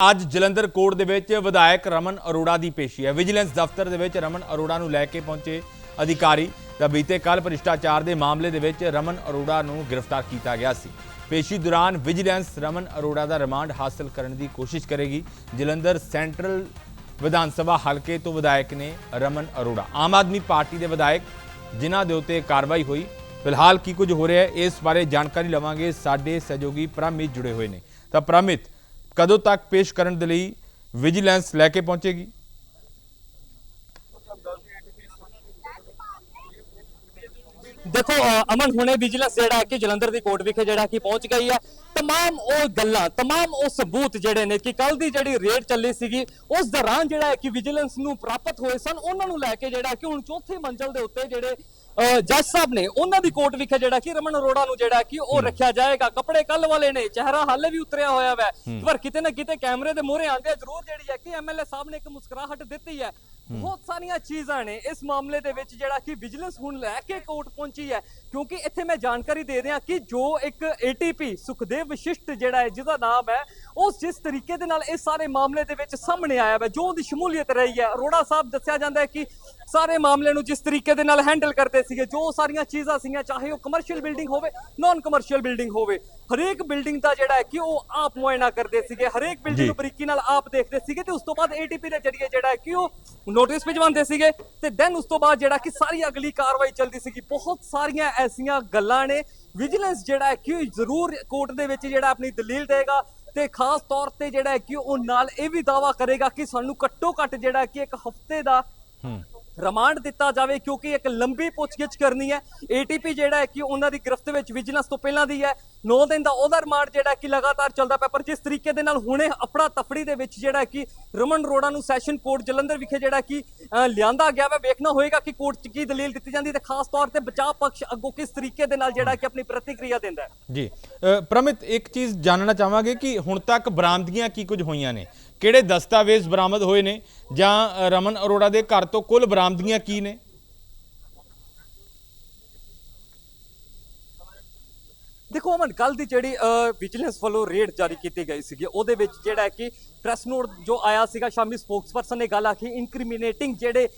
ਅੱਜ ਜਲੰਧਰ ਕੋਰਟ ਦੇ ਵਿੱਚ ਵਿਧਾਇਕ ਰਮਨ ਅਰੋੜਾ ਦੀ ਪੇਸ਼ੀ ਹੈ। ਵਿਜੀਲੈਂਸ ਦਫ਼ਤਰ ਦੇ ਵਿੱਚ ਰਮਨ ਅਰੋੜਾ ਨੂੰ ਲੈ ਕੇ ਪਹੁੰਚੇ ਅਧਿਕਾਰੀ ਤਾਂ ਬੀਤੇ ਕੱਲ ਭ੍ਰਿਸ਼ਟਾਚਾਰ ਦੇ ਮਾਮਲੇ ਦੇ ਵਿੱਚ ਰਮਨ ਅਰੋੜਾ ਨੂੰ ਗ੍ਰਿਫਤਾਰ ਕੀਤਾ ਗਿਆ ਸੀ। ਪੇਸ਼ੀ ਦੌਰਾਨ ਵਿਜੀਲੈਂਸ ਰਮਨ ਅਰੋੜਾ ਦਾ ਰਿਮਾਂਡ ਹਾਸਲ ਕਰਨ ਦੀ ਕੋਸ਼ਿਸ਼ ਕਰੇਗੀ। ਜਲੰਧਰ ਸੈਂਟਰਲ ਵਿਧਾਨ ਸਭਾ ਹਲਕੇ ਤੋਂ ਵਿਧਾਇਕ ਨੇ ਰਮਨ ਅਰੋੜਾ। ਆਮ ਆਦਮੀ ਪਾਰਟੀ ਦੇ ਵਿਧਾਇਕ ਜਿਨ੍ਹਾਂ ਦੇ ਉੱਤੇ ਕਾਰਵਾਈ ਹੋਈ। ਫਿਲਹਾਲ ਕੀ ਕੁਝ ਹੋ ਰਿਹਾ ਹੈ, ਇਸ ਬਾਰੇ ਜਾਣਕਾਰੀ ਲਵਾਂਗੇ। ਸਾਡੇ ਸਹਿਯੋਗੀ ਪ੍ਰਮਿਤ ਜੁੜੇ ਹੋਏ ਨੇ। ਤਾਂ ਪ੍ਰਮਿਤ ਕਦੋਂ ਤੱਕ ਪੇਸ਼ ਕਰਨ ਦੇ ਲਈ ਵਿਜੀਲੈਂਸ ਲੈ ਕੇ ਪਹੁੰਚੇਗੀ ਦੇਖੋ ਅ, ਅਮਨ ਹੁਣੇ ਵਿਜੀਲੈਂਸ ਜਿਹੜਾ ਹੈ ਕਿ ਜਲੰਧਰ ਦੀ ਕੋਰਟ ਵਿਖੇ ਜਿਹੜਾ ਕਿ ਪਹੁੰਚ ਗਈ ਹੈ तमाम ਉਹ ਗੱਲਾਂ तमाम ਉਹ ਸਬੂਤ ਜਿਹੜੇ ਨੇ ਕਿ ਕੱਲ ਦੀ ਜਿਹੜੀ ਰੇਡ ਚੱਲੀ ਸੀਗੀ ਉਸ ਦੌਰਾਨ ਜਿਹੜਾ ਹੈ ਕਿ ਵਿਜੀਲੈਂਸ ਨੂੰ ਪ੍ਰਾਪਤ ਹੋਏ ਸਨ ਉਹਨਾਂ ਨੂੰ ਲੈ ਕੇ ਜਿਹੜਾ ਕਿ ਹੁਣ ਚੌਥੀ ਮੰਜ਼ਲ ਦੇ ਉੱਤੇ ਜਿਹੜੇ ਅ, ਜੱਜ ਸਾਹਿਬ ਨੇ ਉਹਨਾਂ ਦੀ ਕੋਰਟ ਵਿਖੇ ਜਿਹੜਾ ਕਿ ਰਮਨ ਅਰੋੜਾ ਨੂੰ ਜਿਹੜਾ ਕਿ ਉਹ ਰੱਖਿਆ ਜਾਏਗਾ। ਕੱਪੜੇ ਕੱਲ ਵਾਲੇ ਨੇ ਚਿਹਰਾ ਹਾਲੇ ਵੀ ਉਤਰਿਆ ਹੋਇਆ ਵੈ। ਪਰ ਕਿਤੇ ਨਾ ਕਿਤੇ ਕੈਮਰੇ ਦੇ ਮੂਹਰੇ ਆਂਦੇ ਜ਼ਰੂਰ ਜਿਹੜੀ ਹੈ ਕਿ ਐਮਐਲਏ ਸਾਹਿਬ ਨੇ ਇੱਕ ਮੁਸਕਰਾਹਟ ਦਿੱਤੀ ਹੈ। ਬਹੁਤ ਸਾਰੀਆਂ ਚੀਜ਼ਾਂ ਨੇ ਇਸ ਮਾਮਲੇ ਦੇ ਵਿੱਚ ਜਿਹੜਾ ਕਿ ਵਿਜੀਲੈਂਸ ਹੁਣ ਲੈ ਕੇ ਕੋਰਟ ਪਹੁੰਚੀ ਹੈ, ਕਿਉਂਕਿ ਇੱਥੇ ਮੈਂ ਜਾਣਕਾਰੀ ਦੇ ਰਿਹਾ ਕਿ ਜੋ ਇੱਕ ਏਟੀਪੀ ਸੁਖਦੇਵ ਵਿਸ਼ਿਸ਼ਟ ਜਿਹੜਾ ਹੈ, ਜਿਹਦਾ ਨਾਮ ਹੈ, ਉਹ ਜਿਸ ਤਰੀਕੇ ਦੇ ਨਾਲ ਇਸ ਸਾਰੇ ਮਾਮਲੇ ਦੇ ਵਿੱਚ ਸਾਹਮਣੇ ਆਇਆ ਹੈ ਜੋ ਉਹਦੀ ਸ਼ਮੂਲੀਅਤ ਰਹੀ ਹੈ। ਅਰੋੜਾ ਸਾਹਿਬ ਦੱਸਿਆ ਜਾਂਦਾ ਹੈ ਕਿ ਸਾਰੇ ਮਾਮਲੇ ਨੂੰ ਜਿਸ ਤਰੀਕੇ ਦੇ ਨਾਲ ਹੈਂਡਲ ਕਰਦੇ ਸੀਗੇ, ਜੋ ਸਾਰੀਆਂ ਚੀਜ਼ਾਂ ਸੀਗੀਆਂ, ਚਾਹੇ ਉਹ ਕਮਰਸ਼ੀਅਲ ਬਿਲਡਿੰਗ ਹੋਵੇ ਨਾਨ ਕਮਰਸ਼ੀਅਲ ਬਿਲਡਿੰਗ ਹੋਵੇ ਹਰੇਕ ਬਿਲਡਿੰਗ ਦਾ ਜਿਹੜਾ ਹੈ ਕਿ ਉਹ ਆਪ ਮੁਆਇਨਾ ਕਰਦੇ ਸੀਗੇ ਹਰੇਕ। ਬਿਲਡਿੰਗ ਨੂੰ ਬਰੀਕੀ ਨਾਲ ਆਪ ਦੇਖਦੇ ਸੀਗੇ ਤੇ ਉਸ ਤੋਂ ਬਾਅਦ ਏਟੀਪੀ ਦੇ ਜਰੀਏ ਜਿਹੜਾ ਹੈ ਕਿ ਉਹ ਨੋਟਿਸ ਭਿਜਵਾਉਂਦੇ ਸੀਗੇ ਤੇ ਦੈਨ ਉਸ ਤੋਂ ਬਾਅਦ ਜਿਹੜਾ ਕਿ ਸਾਰੀ ਅਗਲੀ ਕਾਰਵਾਈ ਚੱਲਦੀ ਸੀਗੀ। ਬਹੁਤ ਸਾਰੀਆਂ ਐਸੀਆਂ ਗੱਲਾਂ ਨੇ। ਵਿਜੀਲੈਂਸ ਜਿਹੜਾ ਹੈ ਕਿ ਜ਼ਰੂਰ ਕੋਰਟ ਦੇ ਵਿੱਚ ਜਿਹੜਾ ਆਪਣੀ ਦਲੀਲ ਦੇਗਾ ਤੇ ਖਾਸ ਤੌਰ ਤੇ ਜਿਹੜਾ ਹੈ ਕਿ ਉਹ ਨਾਲ ਇਹ ਵੀ ਦਾਵਾ ਕਰੇਗਾ ਕਿ ਸਾਨੂੰ ਘੱਟੋ ਘੱਟ ਜਿਹੜਾ ਕਿ ਇੱਕ ਹਫ਼ਤੇ ਦਾ ਰਿਮਾਂਡ ਦਿੱਤਾ ਜਾਵੇ ਕਿਉਂਕਿ ਇੱਕ ਲੰਬੀ ਪੁੱਛਗਿੱਛ ਕਰਨੀ ਹੈ। ਏਟੀਪੀ ਜਿਹੜਾ ਹੈ ਕਿ ਉਹਨਾਂ ਦੀ ਗ੍ਰਿਫਤ ਵਿੱਚ ਵਿਜੀਲੈਂਸ ਤੋਂ ਪਹਿਲਾਂ ਦੀ ਹੈ। 9 ਦਿਨ ਦਾ ਉਹਦਾ ਰਿਮਾਂਡ ਜਿਹੜਾ ਕਿ ਲਗਾਤਾਰ ਚੱਲਦਾ ਪਿਆ, ਪਰ ਜਿਸ ਤਰੀਕੇ ਦੇ ਨਾਲ ਹੁਣੇ ਅਫੜਾ ਤਫੜੀ ਦੇ ਵਿੱਚ ਜਿਹੜਾ ਕਿ ਰਮਨ ਰੋੜਾ ਨੂੰ ਸੈਸ਼ਨ ਕੋਰਟ ਜਲੰਧਰ ਵਿਖੇ ਜਿਹੜਾ ਕਿ ਲਿਆਂਦਾ ਗਿਆ ਵਾ, ਵੇਖਣਾ ਹੋਏਗਾ ਕਿ ਕੋਰਟ 'ਚ ਕੀ ਦਲੀਲ ਦਿੱਤੀ ਜਾਂਦੀ ਹੈ ਤੇ ਖਾਸ ਤੌਰ ਤੇ ਬਚਾਅ ਪੱਖ ਅੱਗੋਂ ਕਿਸ ਤਰੀਕੇ ਦੇ ਨਾਲ ਜਿਹੜਾ ਕਿ ਆਪਣੀ ਪ੍ਰਤੀਕਿਰਿਆ ਦਿੰਦਾ ਹੈ। ਜੀ ਪ੍ਰਮਿਤ ਇੱਕ ਚੀਜ਼ ਜਾਣਨਾ ਚਾਹਾਂਗੇ ਕਿ ਹੁਣ ਤੱਕ ਬਰਾਮਦਗੀਆਂ ਕੀ ਕੁਝ ਹੋਈਆਂ ਨੇ? ਕਿਹੜੇ ਦਸਤਾਵੇਜ਼ ਬਰਾਮਦ ਹੋਏ ਨੇ? ਜਾਂ ਰਮਨ ਅਰੋੜਾ ਦੇ ਘਰ ਤੋਂ ਕੁੱਲ ਬਰਾਮਦਗੀਆਂ ਕੀ ਨੇ? ਦੇਖੋ ਅਮਨ ਕੱਲ ਦੀ ਜਿਹੜੀ ਵਿਜੀਲੈਂਸ ਵੱਲੋਂ ਰੇਡ ਜਾਰੀ ਕੀਤੀ ਗਈ ਸੀਗੀ, ਉਹਦੇ ਵਿੱਚ ਜਿਹੜਾ ਕਿ ਪ੍ਰੈਸ ਨੋਟ ਜੋ ਆਇਆ ਸੀਗਾ ਸ਼ਾਮੀ ਸਪੋਕਸਪਰਸਨ ਨੇ ਗੱਲ ਆਖੀ ਇਨਕ੍ਰਿਮੀਨੇਟਿੰਗ ਜਿਹੜੇ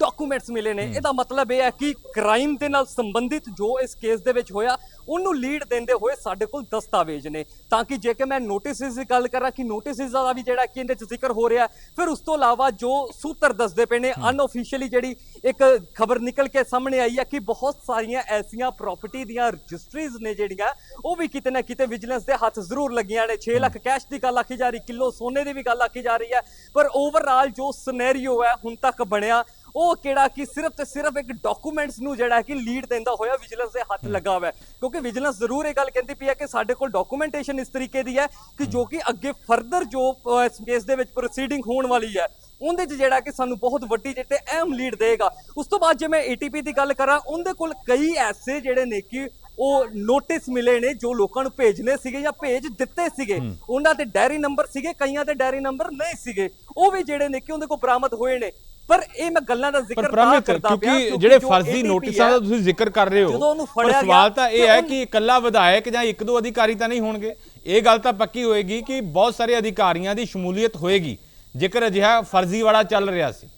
ਡਾਕੂਮੈਂਟਸ ਮਿਲੇ ਨੇ ਇਹਦਾ ਮਤਲਬ ਇਹ ਹੈ ਕਿ ਕ੍ਰਾਈਮ ਦੇ ਨਾਲ ਸੰਬੰਧਿਤ ਜੋ ਇਸ ਕੇਸ ਦੇ ਵਿੱਚ ਹੋਇਆ ਉਹਨੂੰ ਲੀਡ ਦਿੰਦੇ ਹੋਏ ਸਾਡੇ ਕੋਲ ਦਸਤਾਵੇਜ਼ ਨੇ। ਤਾਂ ਕਿ ਜੇ ਕਿ ਮੈਂ ਨੋਟਿਸਿਸ ਦੀ ਗੱਲ ਕਰਾਂ ਕਿ ਨੋਟਿਸਿਸ ਦਾ ਵੀ ਜਿਹੜਾ ਕਿ ਇਹਦੇ ਚ ਜ਼ਿਕਰ ਹੋ ਰਿਹਾ ਫਿਰ ਉਸ ਤੋਂ ਇਲਾਵਾ ਜੋ ਸੂਤਰ ਦੱਸਦੇ ਪਏ ਨੇ ਅਨਆਫੀਸ਼ੀਅਲੀ ਜਿਹੜੀ ਇੱਕ ਖਬਰ ਨਿਕਲ ਕੇ ਸਾਹਮਣੇ ਆਈ ਹੈ ਕਿ ਬਹੁਤ ਸਾਰੀਆਂ ਐਸੀਆਂ ਪ੍ਰਾਪਰਟੀ ਦੀਆਂ ਰਜਿਸਟਰੀਜ਼ ਨੇ ਜਿਹੜੀਆਂ ਉਹ ਵੀ ਕਿਤੇ ਨਾ ਕਿਤੇ ਵਿਜੀਲੈਂਸ ਦੇ ਹੱਥ ਜ਼ਰੂਰ ਲੱਗੀਆਂ ਨੇ। 6 ਲੱਖ ਕੈਸ਼ ਦੀ ਗੱਲ ਆਖੀ ਜਾ ਰਹੀ ਕਿਲੋ ਸੋਨੇ ਦੀ ਵੀ ਗੱਲ ਆਖੀ ਜਾ ਰਹੀ ਹੈ। ਪਰ ਓਵਰਆਲ ਜੋ ਸਿਨੈਰੀਓ ਹੈ ਹੁਣ ਤੱਕ ਬਣਿਆ ਉਹ ਕਿਹੜਾ ਕਿ ਸਿਰਫ ਤੇ ਸਿਰਫ ਇੱਕ ਡਾਕੂਮੈਂਟਸ ਨੂੰ ਜਿਹੜਾ ਹੈ ਕਿ ਲੀਡ ਦਿੰਦਾ ਹੋਇਆ ਵਿਜੀਲੈਂਸ ਦੇ ਹੱਥ ਲੱਗਾ ਹੋਇਆ ਕਿਉਂਕਿ ਵਿਜੀਲੈਂਸ ਜ਼ਰੂਰ ਇਹ ਗੱਲ ਕਹਿੰਦੀ ਪਈ ਹੈ ਕਿ ਸਾਡੇ ਕੋਲ ਡਾਕੂਮੈਂਟੇਸ਼ਨ ਇਸ ਤਰੀਕੇ ਦੀ ਹੈ ਕਿ ਜੋ ਕਿ ਅੱਗੇ ਫਰਦਰ ਜੋ ਕੇਸ ਦੇ ਵਿੱਚ ਪ੍ਰੋਸੀਡਿੰਗ ਹੋਣ ਵਾਲੀ ਹੈ ਉਹਦੇ 'ਚ ਜਿਹੜਾ ਕਿ ਸਾਨੂੰ ਬਹੁਤ ਵੱਡੀ ਜਿਹੜੇ ਤੇ ਅਹਿਮ ਲੀਡ ਦੇਗਾ। ਉਸ ਤੋਂ ਬਾਅਦ ਜੇ ਮੈਂ ਏਟੀਪੀ ਦੀ ਗੱਲ ਕਰਾਂ ਉਹਦੇ ਕੋਲ ਕਈ ਐਸੇ ਜਿਹੜੇ ਨੇ ਕਿ ਉਹ ਨੋਟਿਸ ਮਿਲੇ ਨੇ ਜੋ ਲੋਕਾਂ ਨੂੰ ਭੇਜਨੇ ਸੀਗੇ ਜਾਂ ਭੇਜ ਦਿੱਤੇ ਸੀਗੇ। ਉਹਨਾਂ ਤੇ ਡਾਇਰੀ ਨੰਬਰ ਸੀਗੇ ਕਈਆਂ ਤੇ ਡਾਇਰੀ ਨੰਬਰ ਨਹੀਂ ਸੀਗੇ। ਉਹ ਵੀ ਜਿਹੜੇ ਨੇ ਕਿ ਉਹਦੇ ਕੋਲ ਬਰਾਮਦ ਹੋਏ ਨੇ। ਪਰ ਇਹ ਮੈਂ ਗੱਲਾਂ ਦਾ ਜ਼ਿਕਰ ਪ੍ਰਮਿਤ ਕਰਦਾ ਪਿਆ ਕਿਉਂਕਿ ਜਿਹੜੇ ਫਰਜ਼ੀ ਨੋਟਿਸਾਂ ਦਾ ਤੁਸੀਂ ਜ਼ਿਕਰ ਕਰ ਰਹੇ ਹੋ। ਜਦੋਂ ਉਹਨੂੰ ਪਰ ਫੜਿਆ ਸਵਾਲ ਤਾਂ ਇਹ ਹੈ ਕਿ ਇਕੱਲਾ ਵਿਧਾਇਕ ਜਾਂ ਇੱਕ ਦੋ ਅਧਿਕਾਰੀ ਤਾਂ ਨਹੀਂ ਹੋਣਗੇ? ਇਹ ਗੱਲ ਤਾਂ ਪੱਕੀ ਹੋਏਗੀ ਕਿ ਬਹੁਤ ਸਾਰੇ ਅਧਿਕਾਰੀਆਂ ਦੀ ਸ਼ਮੂਲੀਅਤ ਹੋਏਗੀ ਜੇਕਰ ਅਜਿਹਾ ਫਰਜ਼ੀ ਵਾਲਾ ਚੱਲ ਰਿਹਾ ਸੀ।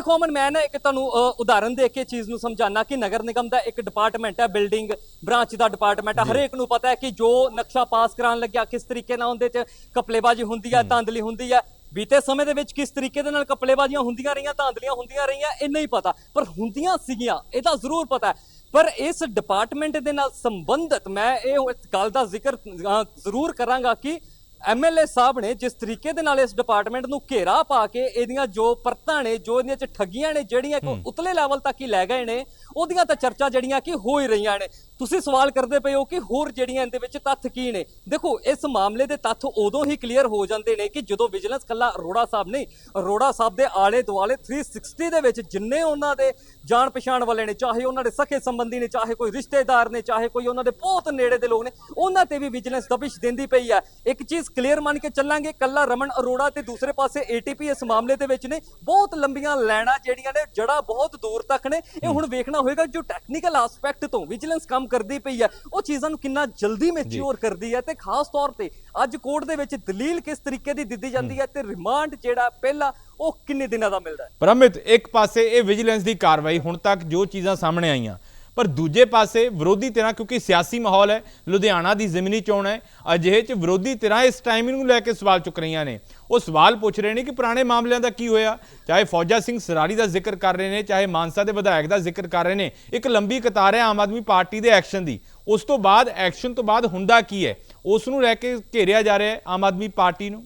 ਦੇਖੋ ਅਮਨ ਮੈਂ ਨਾ ਇੱਕ ਤੁਹਾਨੂੰ ਉਦਾਹਰਨ ਦੇ ਕੇ ਚੀਜ਼ ਨੂੰ ਸਮਝਾਣਾ ਕਿ ਨਗਰ ਨਿਗਮ ਦਾ ਇੱਕ ਡਿਪਾਰਟਮੈਂਟ ਹੈ ਬਿਲਡਿੰਗ ਬ੍ਰਾਂਚ ਦਾ ਡਿਪਾਰਟਮੈਂਟ ਹੈ। ਹਰੇਕ ਨੂੰ ਪਤਾ ਹੈ ਕਿ ਜੋ ਨਕਸ਼ਾ ਪਾਸ ਕਰਾਉਣ ਲੱਗਿਆ ਕਿਸ ਤਰੀਕੇ ਨਾਲ ਉਹਦੇ 'ਚ ਕਪਲੇਬਾਜ਼ੀ ਹੁੰਦੀ ਹੈ ਧਾਂਦਲੀ ਹੁੰਦੀ ਹੈ। ਬੀਤੇ ਸਮੇਂ ਦੇ ਵਿੱਚ ਕਿਸ ਤਰੀਕੇ ਦੇ ਨਾਲ ਕਪਲੇਬਾਜ਼ੀਆਂ ਹੁੰਦੀਆਂ ਰਹੀਆਂ ਧਾਂਦਲੀਆਂ ਹੁੰਦੀਆਂ ਰਹੀਆਂ ਇਹ ਨਹੀਂ ਪਤਾ। ਪਰ ਹੁੰਦੀਆਂ ਸੀਗੀਆਂ ਇਹਦਾ ਜ਼ਰੂਰ ਪਤਾ ਹੈ। ਪਰ ਇਸ ਡਿਪਾਰਟਮੈਂਟ ਦੇ ਨਾਲ ਸੰਬੰਧਿਤ ਮੈਂ ਇਹ ਗੱਲ ਦਾ ਜ਼ਿਕਰ ਜ਼ਰੂਰ ਕਰਾਂਗਾ ਕਿ ਐਮਐਲਏ ਸਾਹਿਬ ਨੇ ਜਿਸ ਤਰੀਕੇ ਦੇ ਨਾਲ ਇਸ ਡਿਪਾਰਟਮੈਂਟ ਨੂੰ ਘੇਰਾ ਪਾ ਕੇ ਇਹਦੀਆਂ ਜੋ ਪਰਤਾਂ ਨੇ ਜੋ ਇਹਦੀਆਂ ਚ ਠੱਗੀਆਂ ਨੇ ਜਿਹੜੀਆਂ ਇੱਕ ਉਤਲੇ ਲੈਵਲ ਤੱਕ ਹੀ ਲੈ ਗਏ ਨੇ ਉਹਦੀਆਂ ਤਾਂ ਚਰਚਾ ਜਿਹੜੀਆਂ ਕਿ ਹੋ ਹੀ ਰਹੀਆਂ ਨੇ। ਤੁਸੀਂ ਸਵਾਲ ਕਰਦੇ ਪਏ ਹੋ ਕਿ ਹੋਰ ਜਿਹੜੀਆਂ ਇਹਦੇ ਵਿੱਚ ਤੱਥ ਕੀ ਨੇ? ਦੇਖੋ ਇਸ ਮਾਮਲੇ ਦੇ ਤੱਥ ਉਦੋਂ ਹੀ ਕਲੀਅਰ ਹੋ ਜਾਂਦੇ ਨੇ ਕਿ ਜਦੋਂ ਵਿਜੀਲੈਂਸ ਕੱਲਾ ਅਰੋੜਾ ਸਾਹਿਬ ਨਹੀਂ ਅਰੋੜਾ ਸਾਹਿਬ ਦੇ ਆਲੇ ਦੁਆਲੇ 360 ਦੇ ਵਿੱਚ ਜਿੰਨੇ ਉਹਨਾਂ ਦੇ ਜਾਣ ਪਛਾਣ ਵਾਲੇ ਨੇ ਚਾਹੇ ਉਹਨਾਂ ਦੇ ਸਕੇ ਸੰਬੰਧੀ ਨੇ ਚਾਹੇ ਕੋਈ ਰਿਸ਼ਤੇਦਾਰ ਨੇ ਚਾਹੇ ਕੋਈ ਉਹਨਾਂ ਦੇ ਬਹੁਤ ਨੇੜੇ ਦੇ ਲੋਕ ਨੇ ਉਹਨਾਂ ਤੇ ਵੀ ਵਿਜੀਲੈਂਸ ਦਬਿਸ਼ ਦਿੰਦੀ ਪਈ ਹੈ। ਇੱਕ ਚੀਜ਼ ਕਲੀਅਰ ਮੰਨ ਕੇ ਚੱਲਾਂਗੇ ਕੱਲਾ ਰਮਨ ਅਰੋੜਾ ਤੇ ਦੂਸਰੇ ਪਾਸੇ ਏਟੀਪੀ ਇਸ ਮਾਮਲੇ ਦੇ ਵਿੱਚ ਨੇ। ਬਹੁਤ ਲੰਬੀਆਂ ਲੈਣਾ ਜਿਹੜੀਆਂ ਨੇ ਜੜਾ ਬਹੁਤ ਦੂਰ ਤੱਕ ਨੇ। ਇਹ ਹੁਣ ਵੇਖਣਾ ਹੋਏਗਾ ਜੋ ਟੈਕਨੀਕਲ ਐਸਪੈਕਟ ਤੋਂ ਵਿਜੀਲੈਂਸ ਕੰਮ ਕਰਦੀ ਪਈ ਹੈ। ਉਹ ਚੀਜ਼ਾਂ ਨੂੰ ਕਿੰਨਾ ਜਲਦੀ ਮੈਚਿਓਰ ਕਰਦੀ ਹੈ ਤੇ ਖਾਸ ਤੌਰ ਤੇ ਅੱਜ ਕੋਰਟ ਦੇ ਵਿੱਚ ਦਲੀਲ ਕਿਸ ਤਰੀਕੇ ਦੀ ਦਿੱਤੀ ਜਾਂਦੀ ਹੈ ਤੇ ਰਿਮਾਂਡ ਜਿਹੜਾ ਪਹਿਲਾ ਉਹ ਕਿੰਨੇ ਦਿਨਾਂ ਦਾ ਮਿਲਦਾ ਹੈ? ਪਰ ਅਮਿਤ ਇੱਕ ਪਾਸੇ ਇਹ ਵਿਜੀਲੈਂਸ ਦੀ ਕਾਰਵਾਈ ਹੁਣ ਤੱਕ ਜੋ ਚੀਜ਼ਾਂ ਸਾਹਮਣੇ ਆਈਆਂ ਪਰ ਦੂਜੇ ਪਾਸੇ ਵਿਰੋਧੀ ਧਿਰਾਂ, ਕਿਉਂਕਿ ਸਿਆਸੀ ਮਾਹੌਲ ਹੈ, ਲੁਧਿਆਣਾ ਦੀ ਜ਼ਮੀਨੀ ਚੋਣ ਹੈ, ਅਜਿਹੇ ਚ ਵਿਰੋਧੀ ਧਿਰਾਂ ਇਸ ਟਾਈਮਿੰਗ ਨੂੰ ਲੈ ਕੇ ਸਵਾਲ ਚੁੱਕ ਰਹੀਆਂ ਨੇ। ਉਹ ਸਵਾਲ ਪੁੱਛ ਰਹੇ ਨੇ ਕਿ ਪੁਰਾਣੇ ਮਾਮਲਿਆਂ ਦਾ ਕੀ ਹੋਇਆ? ਚਾਹੇ ਫੌਜਾ ਸਿੰਘ ਸਰਾਰੀ ਦਾ ਜ਼ਿਕਰ ਕਰ ਰਹੇ ਨੇ, ਚਾਹੇ ਮਾਨਸਾ ਦੇ ਵਿਧਾਇਕ ਦਾ ਜ਼ਿਕਰ ਕਰ ਰਹੇ ਨੇ, ਇੱਕ ਲੰਬੀ ਕਤਾਰ ਹੈ ਆਮ ਆਦਮੀ ਪਾਰਟੀ ਦੇ ਐਕਸ਼ਨ ਦੀ। ਉਸ ਤੋਂ ਬਾਅਦ, ਐਕਸ਼ਨ ਤੋਂ ਬਾਅਦ ਹੁੰਦਾ ਕੀ ਹੈ? ਉਸ ਨੂੰ ਲੈ ਕੇ ਘੇਰਿਆ ਜਾ ਰਿਹਾ ਹੈ ਆਮ ਆਦਮੀ ਪਾਰਟੀ ਨੂੰ।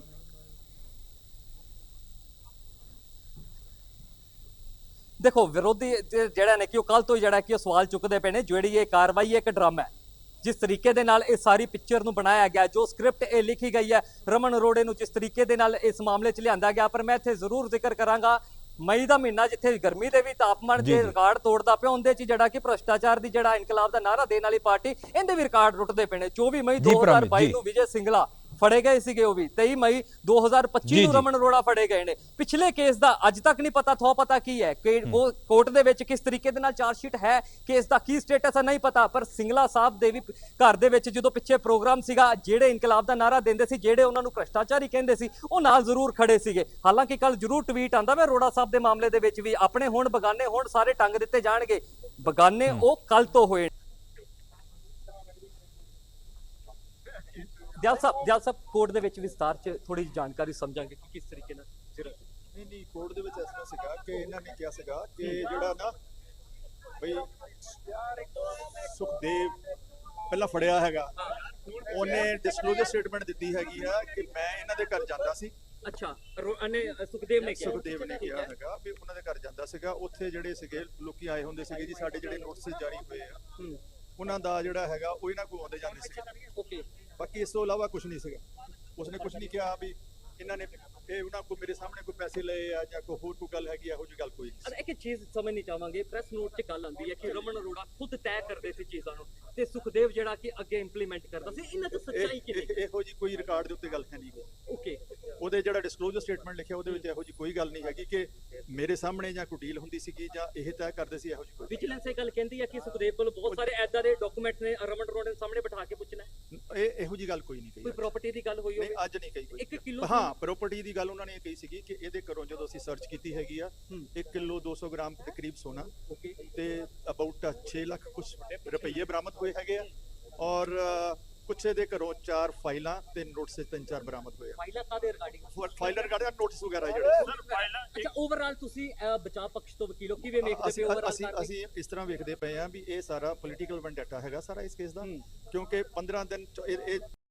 ਦੇਖੋ ਵਿਰੋਧੀ ਜਿਹੜਾ ਨੇ ਕਿ ਉਹ ਕੱਲ ਤੋਂ ਜਿਹੜਾ ਕਿ ਉਹ ਸਵਾਲ ਚੁੱਕਦੇ ਪਏ ਨੇ ਜਿਹੜੀ ਇਹ ਕਾਰਵਾਈ ਹੈ ਇੱਕ ਡਰਾਮਾ ਹੈ ਜਿਸ ਤਰੀਕੇ ਦੇ ਨਾਲ ਇਹ ਸਾਰੀ ਪਿਕਚਰ ਨੂੰ ਬਣਾਇਆ ਗਿਆ ਜੋ ਸਕ੍ਰਿਪਟ ਇਹ ਲਿਖੀ ਗਈ ਹੈ ਰਮਨ ਅਰੋੜੇ ਨੂੰ ਜਿਸ ਤਰੀਕੇ ਦੇ ਨਾਲ ਇਸ ਮਾਮਲੇ 'ਚ ਲਿਆਂਦਾ ਗਿਆ ਪਰ ਮੈਂ ਇੱਥੇ ਜ਼ਰੂਰ ਜ਼ਿਕਰ ਕਰਾਂਗਾ ਮਈ ਦਾ ਮਹੀਨਾ ਜਿੱਥੇ ਗਰਮੀ ਦੇ ਵੀ ਤਾਪਮਾਨ ਜੀ। ਰਿਕਾਰਡ ਤੋੜਦਾ ਪਿਆ ਉਹਦੇ 'ਚ ਜਿਹੜਾ ਕਿ ਭ੍ਰਸ਼ਟਾਚਾਰ ਦੀ ਜਿਹੜਾ ਇਨਕਲਾਬ ਦਾ ਨਾਰਾ ਦੇਣ ਵਾਲੀ ਪਾਰਟੀ ਇਹਦੇ ਵੀ ਰਿਕਾਰਡ ਟੁੱਟਦੇ ਪਏ ਨੇ 24 ਮਈ ਜੀ, ਪ੍ਰਮਿਤ, 2022 ਜੀ। ਨੂੰ ਵਿਜੇ ਸਿੰਗਲਾ ਫੜੇ ਗਏ ਸੀਗੇ ਉਹ ਵੀ। 23 ਮਈ 2025 ਜੀ, ਨੂੰ। ਰਮਨ ਅਰੋੜਾ ਫੜੇ ਗਏ ਨੇ। ਪਿਛਲੇ ਕੇਸ ਦਾ ਅੱਜ ਤੱਕ ਨਹੀਂ ਪਤਾ ਥੋ ਪਤਾ ਕੀ ਹੈ? ਕਿ ਉਹ ਕੋਰਟ ਦੇ ਵਿੱਚ ਕਿਸ ਤਰੀਕੇ ਦੇ ਨਾਲ ਚਾਰਜ ਸ਼ੀਟ ਹੈ ਕੇਸ ਦਾ ਕੀ ਸਟੇਟਸ ਹੈ ਨਹੀਂ ਪਤਾ। ਪਰ ਸਿੰਗਲਾ ਸਾਹਿਬ ਦੇ ਵੀ ਘਰ ਦੇ ਵਿੱਚ ਜਦੋਂ ਪਿੱਛੇ ਪ੍ਰੋਗਰਾਮ ਸੀਗਾ ਜਿਹੜੇ ਇਨਕਲਾਬ ਦਾ ਨਾਰਾ ਦਿੰਦੇ ਸੀ ਜਿਹੜੇ ਉਹਨਾਂ ਨੂੰ ਭ੍ਰਸ਼ਟਾਚਾਰੀ ਕਹਿੰਦੇ ਸੀ ਉਹ ਨਾਲ ਜ਼ਰੂਰ ਖੜੇ ਸੀਗੇ। ਹਾਲਾਂਕਿ ਕੱਲ ਜ਼ਰੂਰ ਟਵੀਟ ਆਂਦਾ ਵੇ ਅਰੋੜਾ ਸਾਹਿਬ ਦੇ ਮਾਮਲੇ ਦੇ ਵਿੱਚ ਵੀ ਆਪਣੇ ਹੁਣ ਬਗਾਨੇ ਹੁਣ ਸਾਰੇ ਟੰਗ ਦਿੱਤੇ ਜਾਣਗੇ। ਬਗਾਨੇ ਉਹ ਕੱਲ ਤੋਂ ਹੋਏ ਦਿਆਲ ਸਾਹਿਬ ਦਿਆਲ ਸਾਹਿਬ ਕੋਰਟ ਦੇ ਵਿੱਚ ਵਿਸਤਾਰ ਚ ਥੋੜੀ ਜਾਣਕਾਰੀ ਸਮਝਾਂਗੇ ਕਿ ਕਿਸ ਤਰੀਕੇ ਨਾਲ ਜ਼ਰਾ ਨਹੀਂ ਨਹੀਂ ਕੋਰਟ ਦੇ ਵਿੱਚ ਇਸ ਤਰ੍ਹਾਂ ਸੀਗਾ ਕਿ ਇਹਨਾਂ ਨੇ ਕਿਹਾ ਸੀਗਾ ਕਿ ਜਿਹੜਾ ਨਾ ਬਈ ਸੁਖਦੇਵ ਪਹਿਲਾਂ ਫੜਿਆ ਹੈਗਾ। ਉਹਨੇ ਡਿਸਕਲੋਜ਼ਰ ਸਟੇਟਮੈਂਟ ਦਿੱਤੀ ਹੈਗੀ ਆ ਕਿ ਮੈਂ ਇਹਨਾਂ ਦੇ ਘਰ ਜਾਂਦਾ ਸੀ। ਅੱਛਾ ਅਨੇ ਸੁਖਦੇਵ ਨੇ ਸੁਖਦੇਵ ਨੇ ਕਿਹਾ ਹੈਗਾ ਵੀ ਉਹਨਾਂ ਦੇ ਘਰ ਜਾਂਦਾ ਸੀਗਾ। ਉੱਥੇ ਜਿਹੜੇ ਸੀਗੇ ਲੋਕੀ ਆਏ ਹੁੰਦੇ ਸੀਗੇ ਜੀ ਸਾਡੇ ਜਿਹੜੇ ਨੋਟਿਸ ਜਾਰੀ ਹੋਏ ਆ ਉਹਨਾਂ ਦਾ ਜਿਹੜਾ ਹੈਗਾ ਉਹ ਇਹਨਾਂ ਕੋਲ ਆਉਂਦੇ ਜਾਂਦੇ ਸੀਗੇ। ਓਕੇ। ਬਾਕੀ ਇਸ ਤੋਂ ਇਲਾਵਾ ਕੁਝ ਨਹੀਂ ਸੀਗਾ। ਉਸਨੇ ਕੁਝ ਨਹੀਂ ਕਿਹਾ ਵੀ ਇਹਨਾਂ ਨੇ ਇਹ ਉਹਨਾਂ ਕੋਲ ਮੇਰੇ ਸਾਹਮਣੇ ਕੋਈ ਪੈਸੇ ਲਏ ਆ ਜਾਂ ਕੋਈ ਹੋਰ ਕੋਈ ਗੱਲ ਹੈਗੀ ਆ, ਇਹੋ ਜਿਹੀ ਗੱਲ ਕੋਈ ਨਹੀਂ ਅਰੇ ਇੱਕ ਚੀਜ਼ ਸਮਝ ਨਹੀਂ ਚਾਹਾਂਗੇ ਪ੍ਰੈਸ ਨੋਟ 'ਚ ਗੱਲ ਆਉਂਦੀ ਹੈ ਕਿ ਰਮਨ ਅਰੋੜਾ ਖੁਦ ਤੈਅ ਕਰਦੇ ਸੀ ਚੀਜ਼ਾਂ ਨੂੰ ਤੇ ਸੁਖਦੇਵ ਜਿਹੜਾ ਕਿ ਅੱਗੇ ਇੰਪਲੀਮੈਂਟ ਕਰਦਾ ਸੀ ਇਹਨਾਂ 'ਚ ਸੱਚਾਈ ਕਿਵੇਂ? ਇਹ- ਜੀ ਕੋਈ ਰਿਕਾਰਡ ਦੇ ਉੱਤੇ ਗੱਲ ਹੈ ਨਹੀਂ। ਓਕੇ ਉਹਦੇ ਜਿਹੜਾ ਡਿਸਕਲੋਜ਼ਰ ਸਟੇਟਮੈਂਟ ਲਿਖਿਆ ਉਹਦੇ ਵਿੱਚ ਇਹੋ ਜੀ ਕੋਈ ਗੱਲ ਨਹੀਂ ਹੈਗੀ ਕਿ ਮੇਰੇ ਸਾਹਮਣੇ ਜਾਂ ਕੋਈ ਡੀਲ ਹੁੰਦੀ ਸੀਗੀ ਜਾਂ ਇਹ ਤੈਅ ਕਰਦੇ ਸੀ ਇਹੋ ਜੀ ਕੋਈ ਵਿਜੀਲੈਂਸ ਇਹ ਗੱਲ ਕਹਿੰਦੀ ਹੈ ਕਿ ਸੁਖਦੇਵ ਕੋਲ ਬਹੁਤ ਸਾਰੇ ਐਦਾਂ ਦੇ ਡਾਕੂਮੈਂਟ ਨੇ ਰਮਨ ਅਰੋੜਾ ਦੇ ਸਾਹਮਣੇ ਬਿਠਾ ਕੇ ਪੁੱਛਣਾ। ਇਹ ਇਹੋ ਜੀ ਗੱਲ ਕੋਈ ਨਹੀਂ ਕੋਈ ਕਹੀ ਪ੍ਰਾਪਰਟੀ ਦੀ ਗੱਲ ਹੋਈ ਨਹੀਂ ਹੋਵੇ? ਅੱਜ ਨਹੀਂ ਕਹੀ ਕੋਈ। ਇੱਕ ਕਿੱਲੋ ਹਾਂ ਪ੍ਰਾਪਰਟੀ ਦੀ ਗੱਲ ਉਹਨਾਂ ਨੇ ਇਹ ਕਹੀ ਸੀਗੀ ਕਿ ਇਹਦੇ ਘਰੋਂ ਜਦੋਂ ਅਸੀਂ ਸਰਚ ਕੀਤੀ ਹੈਗੀ ਆ ਹੂੰ। 1 ਕਿਲੋ 200 ਗ੍ਰਾਮ ਦੇ ਕਰੀਬ ਸੋਨਾ। ਤੇ ਅਬਾਊਟ 6 ਲੱਖ ਕੁਝ ਰੁਪਈਏ ਬਰਾਮਦ ਹੋਏ ਹੈਗੇ ਆ। ਔਰ ਕੁਛ ਇਹਦੇ ਘਰੋਂ ਚਾਰ ਫਾਈਲਾਂ ਤੇ ਨੋਟਿਸ ਤਿੰਨ ਚਾਰ ਬਰਾਮਦ ਹੋਏ ਫਾਈਲਾਂ ਕਾਦੇ ਰਿਗਾਰਡਿੰਗ? ਫਾਈਲਰ ਕਾਰਡ ਨੋਟਿਸ ਵਗੈਰਾ ਜਿਹੜੇ ਅੱਛਾ ਓਵਰਆਲ ਤੁਸੀਂ ਬਚਾਅ ਪੱਖ ਤੋਂ ਵਕੀਲੋ ਕਿਵੇਂ ਵੇਖਦੇ ਅਸੀਂ ਹੋ ਓਵਰਆਲ ਅਸੀਂ ਅਸੀਂ ਇਸ ਤਰ੍ਹਾਂ ਵੇਖਦੇ ਪਏ ਆ ਵੀ ਇਹ ਸਾਰਾ ਪੋਲੀਟੀਕਲ ਵੈਂਡੇਟਾ ਹੈਗਾ ਸਾਰਾ ਇਸ ਕੇਸ ਦਾ। ਕਿਉਂਕਿ 15 ਦਿਨ ਇਹ